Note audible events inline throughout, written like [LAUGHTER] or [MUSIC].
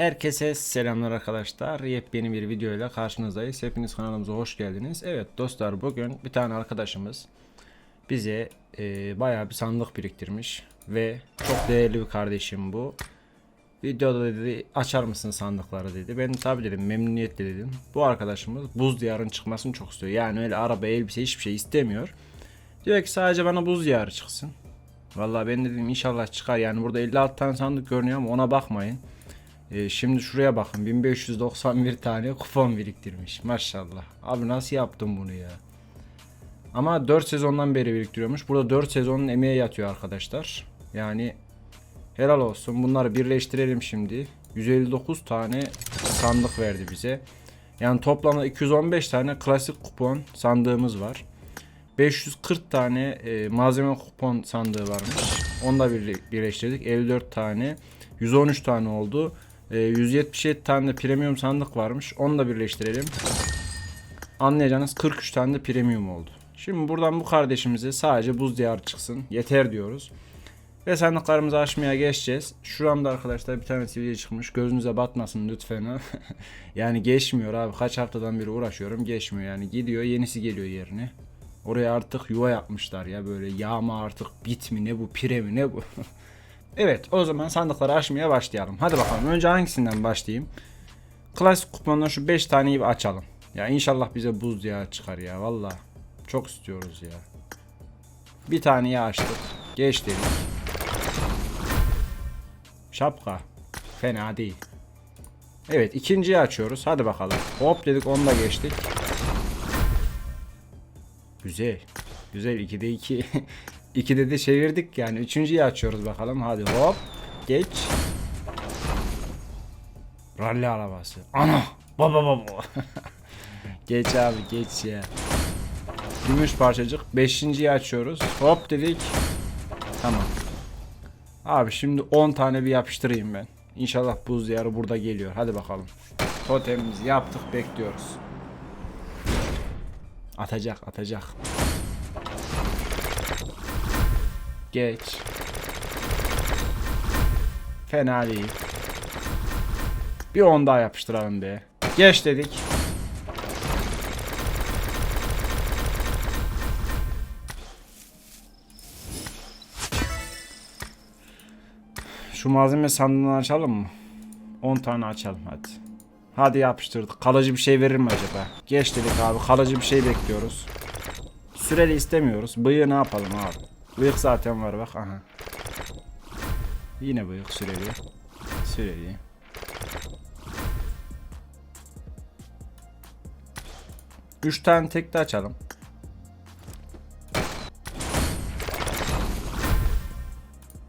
Herkese selamlar arkadaşlar. Yepyeni bir video ile karşınızdayız. Hepiniz kanalımıza hoş geldiniz. Evet dostlar bugün bir tane arkadaşımız bize e, bayağı bir sandık biriktirmiş ve çok değerli bir kardeşim bu. Videoda dedi açar mısın sandıkları dedi. Ben tabi dedim memnuniyetle dedim. Bu arkadaşımız buz diyarın çıkmasını çok istiyor. Yani öyle araba, elbise hiçbir şey istemiyor. Diyor ki sadece bana buz diyarı çıksın. Vallahi ben dedim inşallah çıkar. Yani burada 56 tane sandık görünüyor ama ona bakmayın. Ee, şimdi şuraya bakın 1591 tane kupon biriktirmiş maşallah. Abi nasıl yaptın bunu ya? Ama 4 sezondan beri biriktiriyormuş. Burada 4 sezonun emeği yatıyor arkadaşlar. Yani helal olsun. Bunları birleştirelim şimdi. 159 tane sandık verdi bize. Yani toplamda 215 tane klasik kupon sandığımız var. 540 tane e, malzeme kupon sandığı varmış. Onu da birle- birleştirdik. 54 tane. 113 tane oldu. E, 177 tane de premium sandık varmış. Onu da birleştirelim. Anlayacağınız 43 tane de premium oldu. Şimdi buradan bu kardeşimize sadece buz diyarı çıksın. Yeter diyoruz. Ve sandıklarımızı açmaya geçeceğiz. Şuramda arkadaşlar bir tane video çıkmış. Gözünüze batmasın lütfen. [LAUGHS] yani geçmiyor abi. Kaç haftadan beri uğraşıyorum. Geçmiyor yani. Gidiyor yenisi geliyor yerine. Oraya artık yuva yapmışlar ya böyle yağma artık bit mi ne bu pire mi ne bu. [LAUGHS] evet o zaman sandıkları açmaya başlayalım. Hadi bakalım önce hangisinden başlayayım? Klasik kupondan şu 5 taneyi açalım. Ya inşallah bize buz ya çıkar ya valla. Çok istiyoruz ya. Bir taneyi açtık. Geç dedik. Şapka. Fena değil. Evet ikinciyi açıyoruz. Hadi bakalım. Hop dedik onu da geçtik. Güzel. Güzel 2'de 2. [LAUGHS] 2'de de çevirdik yani. Üçüncüyü açıyoruz bakalım. Hadi hop. Geç. Rally arabası. Ana. Baba baba. [LAUGHS] geç abi geç ya. Gümüş parçacık. Beşinciyi açıyoruz. Hop dedik. Tamam. Abi şimdi 10 tane bir yapıştırayım ben. İnşallah buz diyarı burada geliyor. Hadi bakalım. Totemimizi yaptık bekliyoruz. Atacak atacak. Geç. Fena değil. Bir on daha yapıştıralım be. Geç dedik. Şu malzeme sandığını açalım mı? 10 tane açalım hadi. Hadi yapıştırdık. Kalıcı bir şey verir mi acaba? Geç dedik abi. Kalıcı bir şey bekliyoruz. Süreli istemiyoruz. Bıyığı ne yapalım abi? Bıyık zaten var bak. Aha. Yine bıyık süreli. Süreli. Üç tane tek de açalım.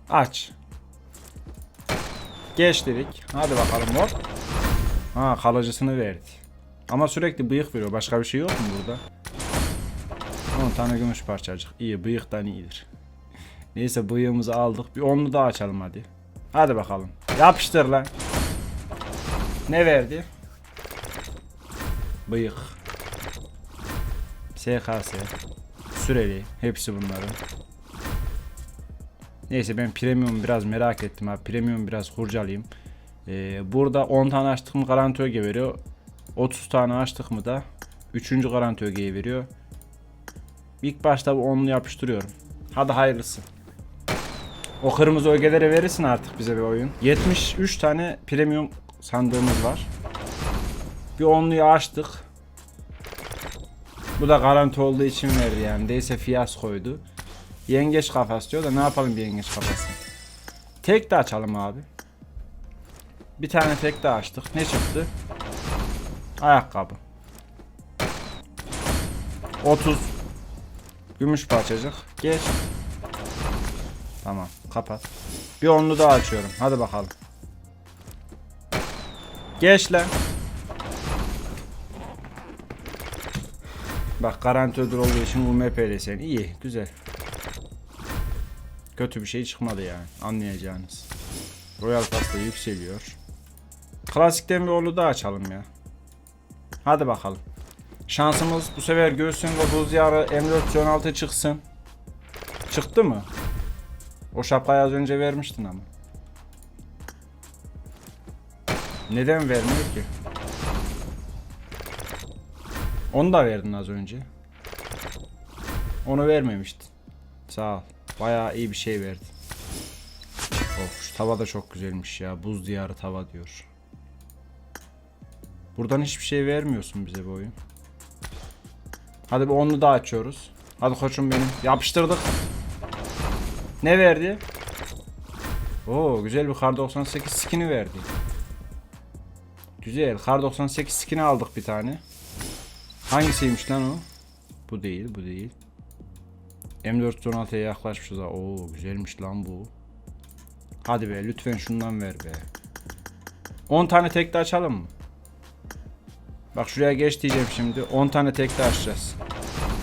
Aç. Geç dedik. Hadi bakalım hop. Ha kalıcısını verdi. Ama sürekli bıyık veriyor. Başka bir şey yok mu burada? 10 tane gümüş parçacık. İyi bıyıktan iyidir. [LAUGHS] Neyse bıyığımızı aldık. Bir onlu daha açalım hadi. Hadi bakalım. Yapıştır lan. Ne verdi? Bıyık. SKS. Süreli. Hepsi bunların. Neyse ben premium biraz merak ettim abi. Premium biraz kurcalayayım. Ee, burada 10 tane açtık mı garanti öge veriyor. 30 tane açtık mı da 3. garanti ögeyi veriyor. İlk başta bu 10'unu yapıştırıyorum. Hadi hayırlısı. O kırmızı ögeleri verirsin artık bize bir oyun. 73 tane premium sandığımız var. Bir 10'luyu açtık. Bu da garanti olduğu için verdi yani. Değilse fiyaskoydu. Yengeç kafası diyor da ne yapalım bir yengeç kafası. Tek de açalım abi. Bir tane tek de açtık. Ne çıktı? Ayakkabı. 30 Gümüş parçacık. Geç. Tamam. Kapat. Bir onlu daha açıyorum. Hadi bakalım. Geç lan. Bak garanti ödül olduğu için UMP'li sen. İyi. Güzel. Kötü bir şey çıkmadı yani. Anlayacağınız. Royal Pass'ta yükseliyor. Klasikten bir onlu daha açalım ya. Hadi bakalım. Şansımız bu sefer göğsün ve buz yarı M416 çıksın. Çıktı mı? O şapkayı az önce vermiştin ama. Neden vermiyor ki? Onu da verdin az önce. Onu vermemiştin. Sağ ol. Bayağı iyi bir şey verdin. Of şu tava da çok güzelmiş ya. Buz diyarı tava diyor. Buradan hiçbir şey vermiyorsun bize bu oyun. Hadi bir onlu daha açıyoruz. Hadi koçum benim. Yapıştırdık. Ne verdi? Oo güzel bir kar 98 skin'i verdi. Güzel. Kar 98 skin'i aldık bir tane. Hangisiymiş lan o? Bu değil, bu değil. M416'ya yaklaşmışız ha. Oo güzelmiş lan bu. Hadi be lütfen şundan ver be. 10 tane tekli açalım mı? Bak şuraya geç diyeceğim şimdi. 10 tane tekli açacağız.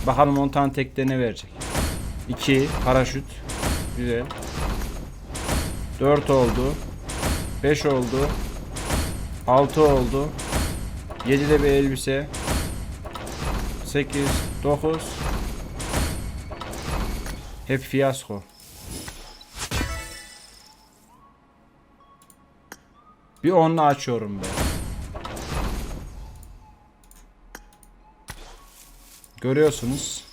Bakalım 10 tane tekte ne verecek. 2 paraşüt. Güzel. 4 oldu. 5 oldu. 6 oldu. 7 de bir elbise. 8 9 Hep fiyasko. Bir onunla açıyorum be. Görüyorsunuz.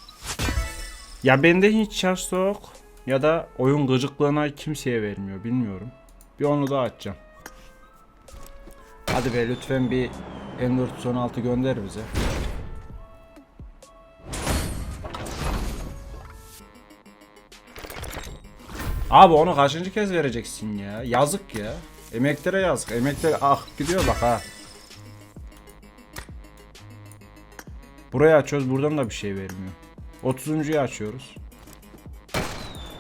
Ya bende hiç şans yok. Ya da oyun gıcıklığına kimseye vermiyor bilmiyorum. Bir onu daha açacağım. Hadi be lütfen bir M416 gönder bize. Abi onu kaçıncı kez vereceksin ya? Yazık ya. Emeklere yazık. Emekler ah gidiyor bak ha. Burayı açıyoruz. Buradan da bir şey vermiyor. 30.yu açıyoruz.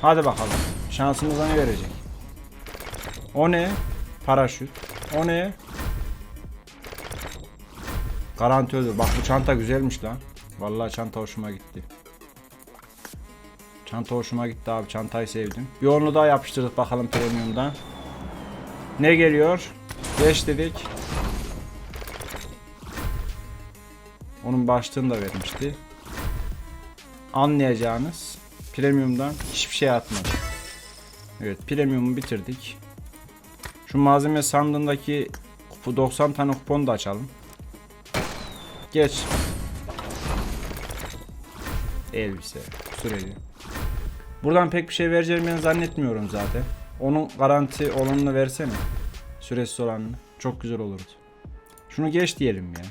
Hadi bakalım. Şansımıza ne verecek? O ne? Paraşüt. O ne? Garanti ödül. Bak bu çanta güzelmiş lan. Vallahi çanta hoşuma gitti. Çanta hoşuma gitti abi. Çantayı sevdim. Bir onu daha yapıştırdık bakalım premiumdan. Ne geliyor? 5 dedik. Onun başlığını da vermişti. Anlayacağınız premiumdan hiçbir şey atmadı. Evet premiumu bitirdik. Şu malzeme sandığındaki kupu 90 tane kuponu da açalım. Geç. Elbise. Süreli. Buradan pek bir şey vereceğimi ben zannetmiyorum zaten. Onun garanti olanını versene. Süresiz olanını. Çok güzel olurdu. Şunu geç diyelim ya.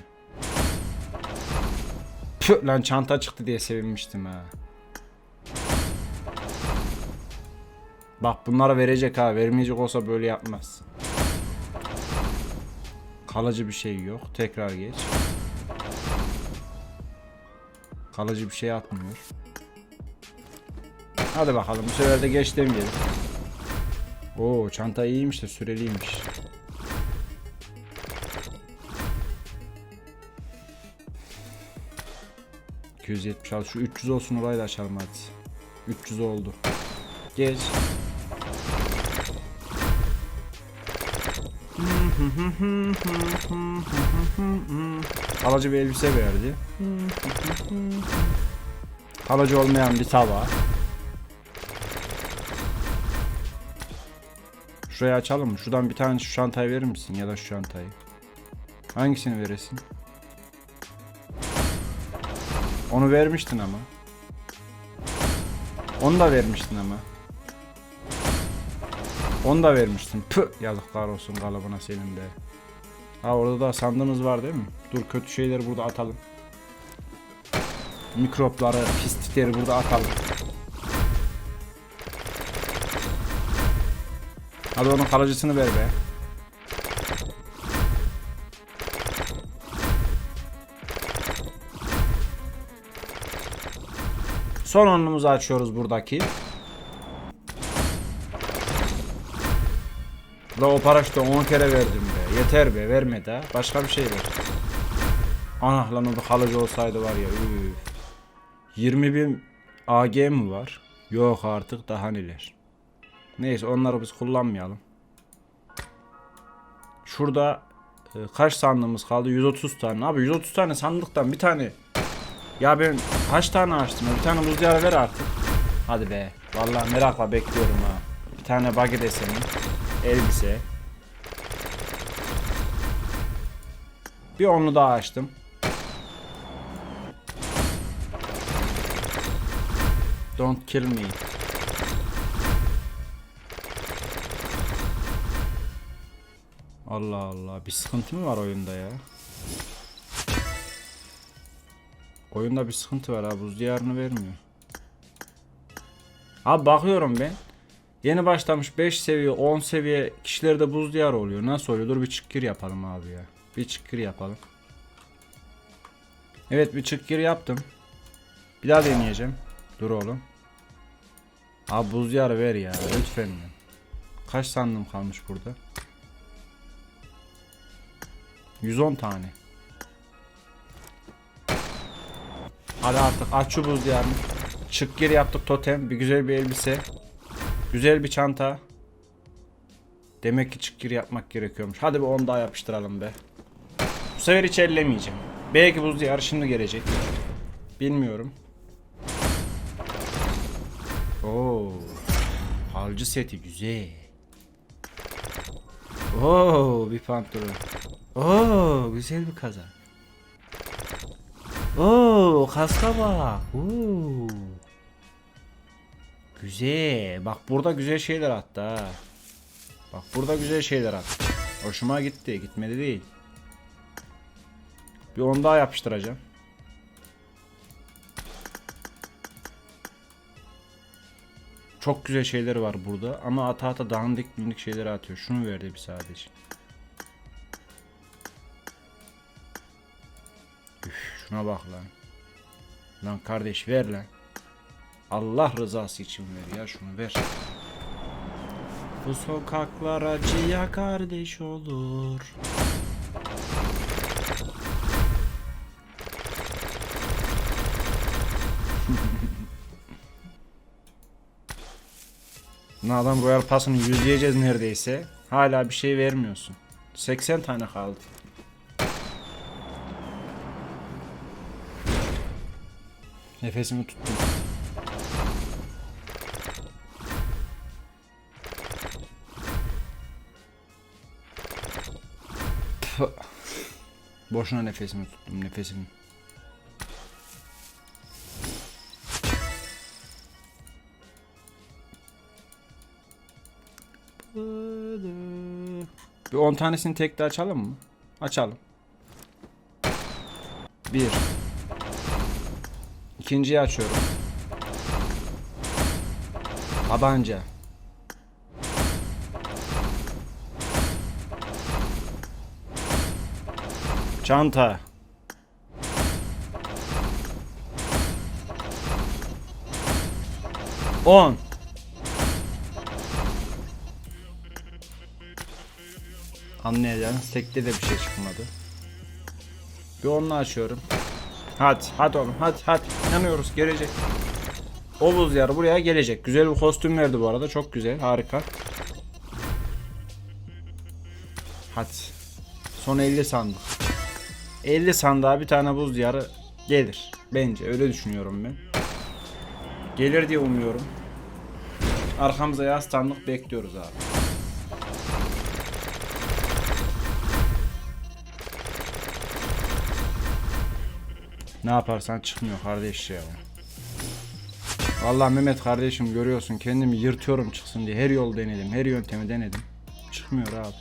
Püh, lan çanta çıktı diye sevinmiştim ha. Bak bunlara verecek ha. Vermeyecek olsa böyle yapmaz. Kalıcı bir şey yok. Tekrar geç. Kalıcı bir şey atmıyor. Hadi bakalım bu sefer de geç demeyelim. Oo çanta iyiymiş de süreliymiş. ...276 şu 300 olsun orayı da açalım hadi. 300 oldu. Geç. Kalıcı bir elbise verdi. Kalıcı olmayan bir tava. Şurayı açalım mı? Şuradan bir tane şu çantayı verir misin? Ya da şu çantayı. Hangisini veresin? Onu vermiştin ama. Onu da vermiştin ama. Onu da vermiştin. Püh yazıklar olsun kalıbına senin de. Ha orada da sandığımız var değil mi? Dur kötü şeyleri burada atalım. Mikropları, pislikleri burada atalım. Hadi onun kalıcısını ver be. Son onumuzu açıyoruz buradaki. La o paraşütü 10 kere verdim be. Yeter be verme de. Başka bir şey ver. Ana lan o da kalıcı olsaydı var ya. Üf. 20 bin AG mi var? Yok artık daha neler. Neyse onları biz kullanmayalım. Şurada e, kaç sandığımız kaldı? 130 tane. Abi 130 tane sandıktan bir tane. Ya ben kaç tane açtım? Bir tane buz diyarı ver artık. Hadi be. Vallahi merakla bekliyorum ha. Bir tane buggy deseni. Elbise. Bir onlu daha açtım. Don't kill me. Allah Allah. Bir sıkıntı mı var oyunda ya? Oyunda bir sıkıntı var ha. Buz diyarını vermiyor. Abi bakıyorum ben. Yeni başlamış 5 seviye 10 seviye kişilerde buz diyarı oluyor. Nasıl oluyor? Dur bir çıkgir yapalım abi ya. Bir çıkgir yapalım. Evet bir çıkgir yaptım. Bir daha deneyeceğim. Dur oğlum. Abi buz diyarı ver ya lütfen. Kaç sandım kalmış burada? 110 tane. Hadi artık aç şu buz diyarını. Çık geri yaptık totem. Bir güzel bir elbise. Güzel bir çanta. Demek ki çık geri yapmak gerekiyormuş. Hadi bir 10 daha yapıştıralım be. Bu sefer hiç ellemeyeceğim. Belki buz diyarı şimdi gelecek. Bilmiyorum. Oo. Halcı seti güzel. Oo bir pantolon. Oo güzel bir kazak. Oo kaska bak. Oo. Güzel. Bak burada güzel şeyler attı ha. Bak burada güzel şeyler attı. Hoşuma gitti. Gitmedi değil. Bir on daha yapıştıracağım. Çok güzel şeyler var burada ama ata ata dandik bindik şeyleri atıyor. Şunu verdi bir sadece. Şuna bak lan. Lan kardeş ver lan. Allah rızası için ver ya şunu ver. Bu sokaklar acıya kardeş olur. [LAUGHS] Lan adam Royal Pass'ını yüzleyeceğiz neredeyse. Hala bir şey vermiyorsun. 80 tane kaldı. Nefesimi tuttum. Boşuna nefesimi tuttum nefesimi. Bir 10 tanesini tek de açalım mı? Açalım. Bir. İkinciyi açıyorum. Tabanca. Çanta. On. Anlayacağınız tekte de bir şey çıkmadı. Bir onunla açıyorum. Hadi hadi oğlum hadi hadi inanıyoruz gelecek. O buz yarı buraya gelecek. Güzel bir kostüm verdi bu arada çok güzel harika. Hadi. Son 50 sandık. 50 sandığa bir tane buz diyarı gelir. Bence öyle düşünüyorum ben. Gelir diye umuyorum. Arkamıza yaslandık bekliyoruz abi. Ne yaparsan çıkmıyor kardeş ya. Vallahi Mehmet kardeşim görüyorsun kendimi yırtıyorum çıksın diye her yol denedim, her yöntemi denedim. Çıkmıyor abi.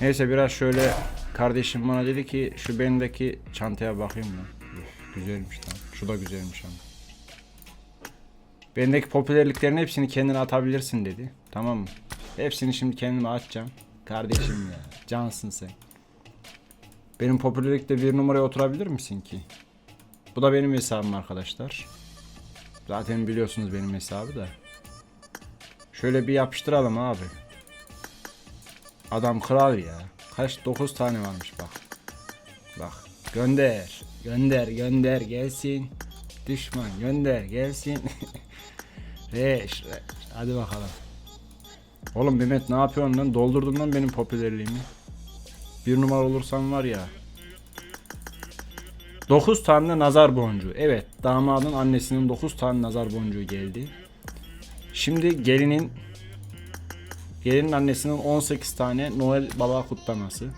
Neyse biraz şöyle kardeşim bana dedi ki şu bendeki çantaya bakayım mı? Güzelmiş lan. Şu da güzelmiş ama. Bendeki popülerliklerin hepsini kendine atabilirsin dedi. Tamam mı? Hepsini şimdi kendime atacağım. Kardeşim ya. Cansın sen. Benim popülerlikte bir numaraya oturabilir misin ki? Bu da benim hesabım arkadaşlar. Zaten biliyorsunuz benim hesabı da. Şöyle bir yapıştıralım abi. Adam kral ya. Kaç 9 tane varmış bak. Bak gönder. Gönder gönder gelsin. Düşman gönder gelsin. [LAUGHS] Reş, reş. Hadi bakalım. Oğlum Mehmet ne yapıyorsun lan? Doldurdun lan benim popülerliğimi. Bir numara olursan var ya. 9 tane nazar boncuğu. Evet damadın annesinin 9 tane nazar boncuğu geldi. Şimdi gelinin gelinin annesinin 18 tane Noel Baba kutlaması.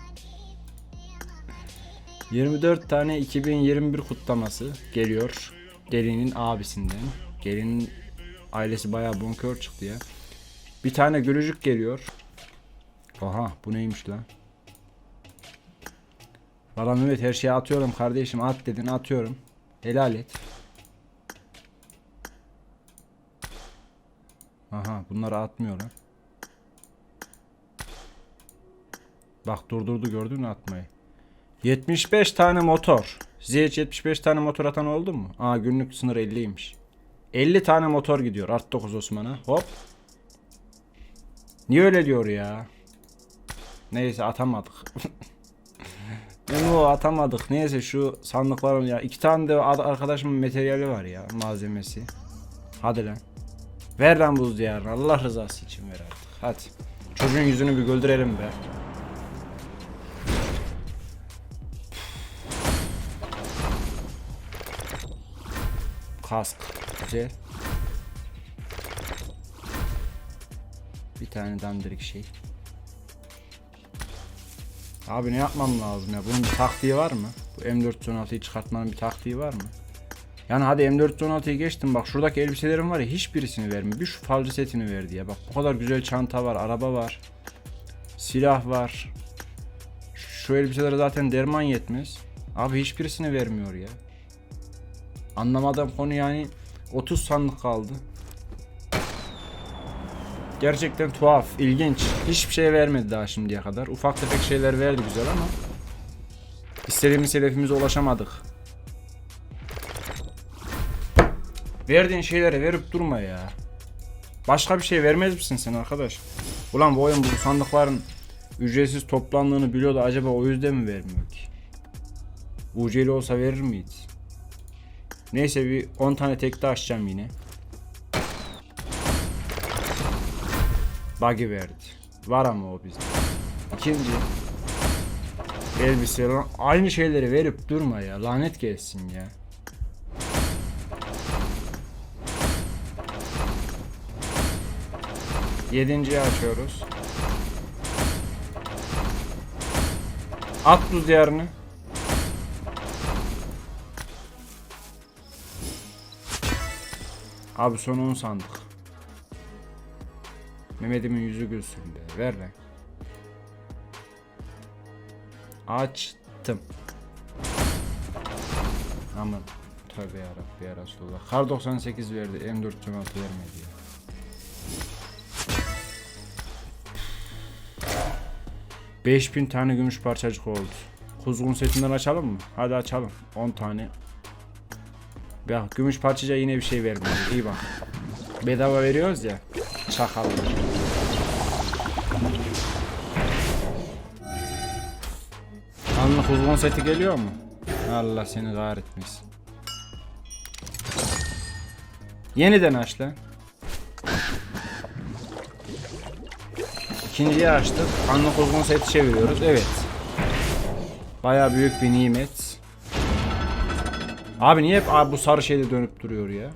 24 tane 2021 kutlaması geliyor. Gelinin abisinden. Gelinin ailesi bayağı bonkör çıktı ya. Bir tane gülücük geliyor. Aha bu neymiş lan? Valla Mehmet her şeyi atıyorum kardeşim at dedin atıyorum. Helal et. Aha bunları atmıyor lan. Bak durdurdu gördün mü atmayı. 75 tane motor. Hiç 75 tane motor atan oldu mu? Aa günlük sınır 50'ymiş. 50 tane motor gidiyor Art 9 Osman'a. Hop. Niye öyle diyor ya? Neyse atamadık. [LAUGHS] Memo atamadık. Neyse şu sandıkların ya. iki tane de ar- arkadaşımın materyali var ya. Malzemesi. Hadi lan. Ver lan buz diyarını. Allah rızası için ver artık. Hadi. Çocuğun yüzünü bir güldürelim be. Kask. Güzel. Bir tane dandirik şey. Abi ne yapmam lazım ya? Bunun bir taktiği var mı? Bu M416'yı çıkartmanın bir taktiği var mı? Yani hadi M416'yı geçtim bak şuradaki elbiselerim var ya hiçbirisini vermiyor. Bir şu falcı setini verdi ya. Bak bu kadar güzel çanta var, araba var. Silah var. Şu elbiselere zaten derman yetmez. Abi hiçbirisini vermiyor ya. Anlamadığım konu yani 30 sandık kaldı. Gerçekten tuhaf, ilginç. Hiçbir şey vermedi daha şimdiye kadar. Ufak tefek şeyler verdi güzel ama istediğimiz hedefimize ulaşamadık. Verdiğin şeyleri verip durma ya. Başka bir şey vermez misin sen arkadaş? Ulan bu oyun bu sandıkların ücretsiz toplandığını biliyor da acaba o yüzden mi vermiyor ki? UC'li olsa verir miydi? Neyse bir 10 tane tekte açacağım yine. Buggy verdi. Var ama o bizde. İkinci. Elbise lan. Aynı şeyleri verip durma ya. Lanet gelsin ya. Yedinciyi açıyoruz. At buz diyarını. Abi son 10 sandık. Mehmet'imin yüzü gülsün be. Ver lan. Açtım. Aman. Tövbe yarabbi ya Resulallah. Kar 98 verdi. M4 vermedi ya. Beş bin tane gümüş parçacık oldu. Kuzgun setinden açalım mı? Hadi açalım. 10 tane. Ya gümüş parçacığa yine bir şey vermiyor. İyi bak. Bedava veriyoruz ya. Çakallar. Uzun seti geliyor mu? Allah seni kahretmesin. Yeniden aç lan. İkinciyi açtık. Anlık uzun seti çeviriyoruz. Evet. Baya büyük bir nimet. Abi niye hep abi bu sarı şeyde dönüp duruyor ya?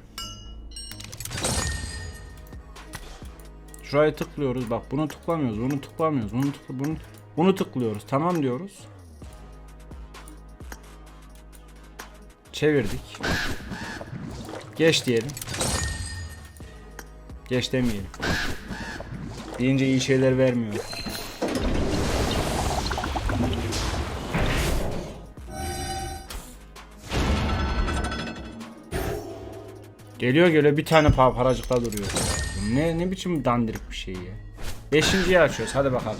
Şuraya tıklıyoruz. Bak bunu tıklamıyoruz. Bunu tıklamıyoruz. Bunu tıkla bunu bunu tıklıyoruz. Tamam diyoruz. Çevirdik. Geç diyelim. Geç demeyelim. Deyince iyi şeyler vermiyor. Geliyor geliyor bir tane pa- paracıkta duruyor. Ne ne biçim dandirik bir şey ya. Beşinciyi açıyoruz hadi bakalım.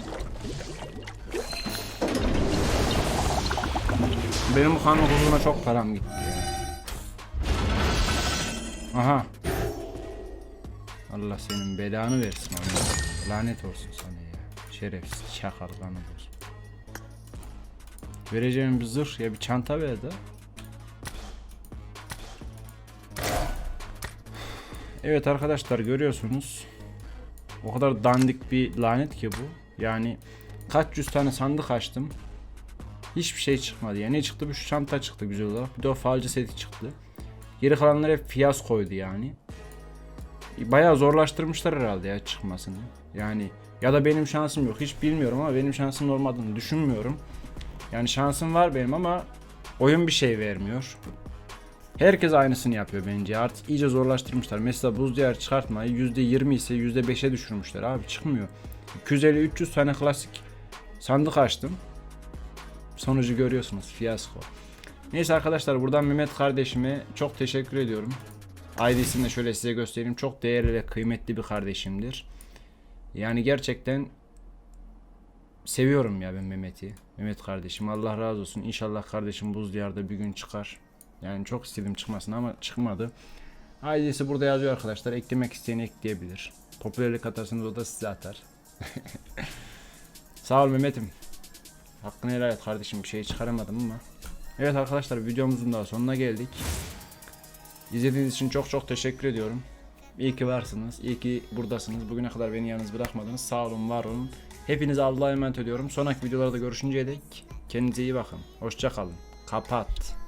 Benim bu kanun huzuruna çok param gitti ya. Aha. Allah senin belanı versin Allah. Lanet olsun sana ya. Şerefsiz çakal lanet. Vereceğim bir zırh ya bir çanta ver de. Evet arkadaşlar görüyorsunuz. O kadar dandik bir lanet ki bu. Yani kaç yüz tane sandık açtım. Hiçbir şey çıkmadı. Yani ne çıktı? Bu şu çanta çıktı güzel olarak. Bir de o falcı seti çıktı. Geri kalanlar hep fiyaskoydu yani. Bayağı zorlaştırmışlar herhalde ya çıkmasını. Yani ya da benim şansım yok. Hiç bilmiyorum ama benim şansım olmadığını düşünmüyorum. Yani şansım var benim ama Oyun bir şey vermiyor. Herkes aynısını yapıyor bence. Artık iyice zorlaştırmışlar. Mesela buz diyar çıkartmayı %20 ise %5'e düşürmüşler abi çıkmıyor. 250-300 tane klasik sandık açtım. Sonucu görüyorsunuz fiyasko. Neyse arkadaşlar buradan Mehmet kardeşime çok teşekkür ediyorum. ID'sini de şöyle size göstereyim. Çok değerli ve kıymetli bir kardeşimdir. Yani gerçekten seviyorum ya ben Mehmet'i. Mehmet kardeşim Allah razı olsun. İnşallah kardeşim buz diyarda bir gün çıkar. Yani çok istedim çıkmasını ama çıkmadı. ID'si burada yazıyor arkadaşlar. Eklemek isteyen ekleyebilir. Popülerlik atarsanız o da size atar. [LAUGHS] Sağ ol Mehmet'im. Hakkını helal et kardeşim bir şey çıkaramadım ama. Evet arkadaşlar videomuzun daha sonuna geldik. İzlediğiniz için çok çok teşekkür ediyorum. İyi ki varsınız. iyi ki buradasınız. Bugüne kadar beni yalnız bırakmadınız. Sağ olun, var olun. Hepinize Allah'a emanet ediyorum. Sonraki videolarda görüşünceye dek kendinize iyi bakın. Hoşça kalın. Kapat.